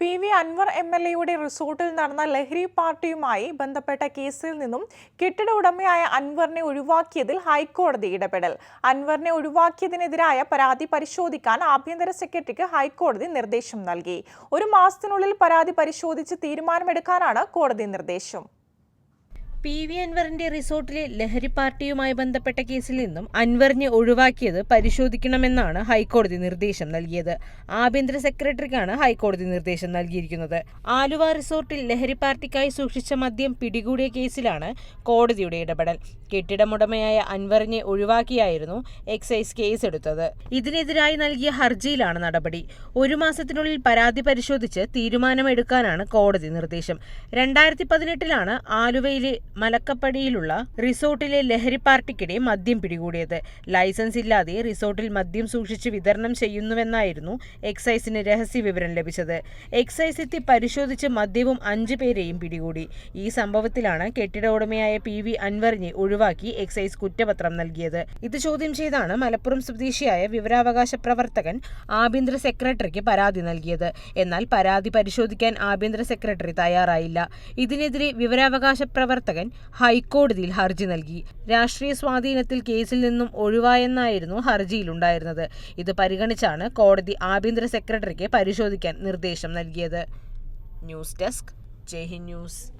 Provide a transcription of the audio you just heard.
P V Anwar M L എയുടെ റിസോർട്ടിൽ നടന്ന ലഹരി പാർട്ടിയുമായി ബന്ധപ്പെട്ട കേസിൽ നിന്നും കെട്ടിട ഉടമയായ അൻവറിനെ ഒഴിവാക്കിയതിൽ ഹൈക്കോടതി ഇടപെടൽ. അൻവറിനെ ഒഴിവാക്കിയതിനെതിരായ പരാതി പരിശോധിക്കാൻ ആഭ്യന്തര സെക്രട്ടറിക്ക് ഹൈക്കോടതി നിർദ്ദേശം നൽകി. ഒരു മാസത്തിനുള്ളിൽ പരാതി പരിശോധിച്ച് തീരുമാനമെടുക്കാനാണ് കോടതി നിർദ്ദേശം. പി വി അൻവറിന്റെ റിസോർട്ടിലെ ലഹരി പാർട്ടിയുമായി ബന്ധപ്പെട്ട കേസിൽ നിന്നും അൻവറിനെ ഒഴിവാക്കിയത് പരിശോധിക്കണമെന്നാണ് ഹൈക്കോടതി നിർദ്ദേശം നൽകിയത്. ആഭ്യന്തര സെക്രട്ടറിക്കാണ് ഹൈക്കോടതി നിർദ്ദേശം നൽകിയിരിക്കുന്നത്. ആലുവ റിസോർട്ടിൽ ലഹരി പാർട്ടിക്കായി സൂക്ഷിച്ച മദ്യം പിടികൂടിയ കേസിലാണ് കോടതിയുടെ ഇടപെടൽ. കെട്ടിടമുടമയായ അൻവറിനെ ഒഴിവാക്കിയായിരുന്നു എക്സൈസ് കേസ് എടുത്തത് ഇതിനെതിരായി നൽകിയ ഹർജിയിലാണ് നടപടി. ഒരു മാസത്തിനുള്ളിൽ പരാതി പരിശോധിച്ച് തീരുമാനമെടുക്കാനാണ് കോടതി നിർദ്ദേശം. രണ്ടായിരത്തി പതിനെട്ടിലാണ് ആലുവയിലെ മലക്കപ്പടിയിലുള്ള റിസോർട്ടിലെ ലഹരി പാർട്ടിക്കിടെ മദ്യം പിടികൂടിയത്. ലൈസൻസ് ഇല്ലാതെ റിസോർട്ടിൽ മദ്യം സൂക്ഷിച്ച് വിതരണം ചെയ്യുന്നുവെന്നായിരുന്നു എക്സൈസിന് രഹസ്യ വിവരം ലഭിച്ചത്. എക്സൈസ് എത്തി പരിശോധിച്ച് മദ്യവും അഞ്ചു പേരെയും പിടികൂടി. ഈ സംഭവത്തിലാണ് കെട്ടിട ഉടമയായ പി വി അൻവറിനെ ഒഴിവാക്കി എക്സൈസ് കുറ്റപത്രം നൽകിയത്. ഇത് ചോദ്യം ചെയ്താണ് മലപ്പുറം സ്വദേശിയായ വിവരാവകാശ പ്രവർത്തകൻ ആഭ്യന്തര സെക്രട്ടറിക്ക് പരാതി നൽകിയത്. എന്നാൽ പരാതി പരിശോധിക്കാൻ ആഭ്യന്തര സെക്രട്ടറി തയ്യാറായില്ല. ഇതിനെതിരെ വിവരാവകാശ പ്രവർത്തകൻ ഹൈക്കോടതിയിൽ ഹർജി നൽകി. രാഷ്ട്രീയ സ്വാധീനത്തിൽ കേസിൽ നിന്നും ഒഴിവായെന്നായിരുന്നു ഹർജിയിലുണ്ടായിരുന്നത്. ഇത് പരിഗണിച്ചാണ് കോടതി ആഭ്യന്തര സെക്രട്ടറിക്ക് പരിശോധിക്കാൻ നിർദ്ദേശം നൽകിയത്. News desk Jaihind news.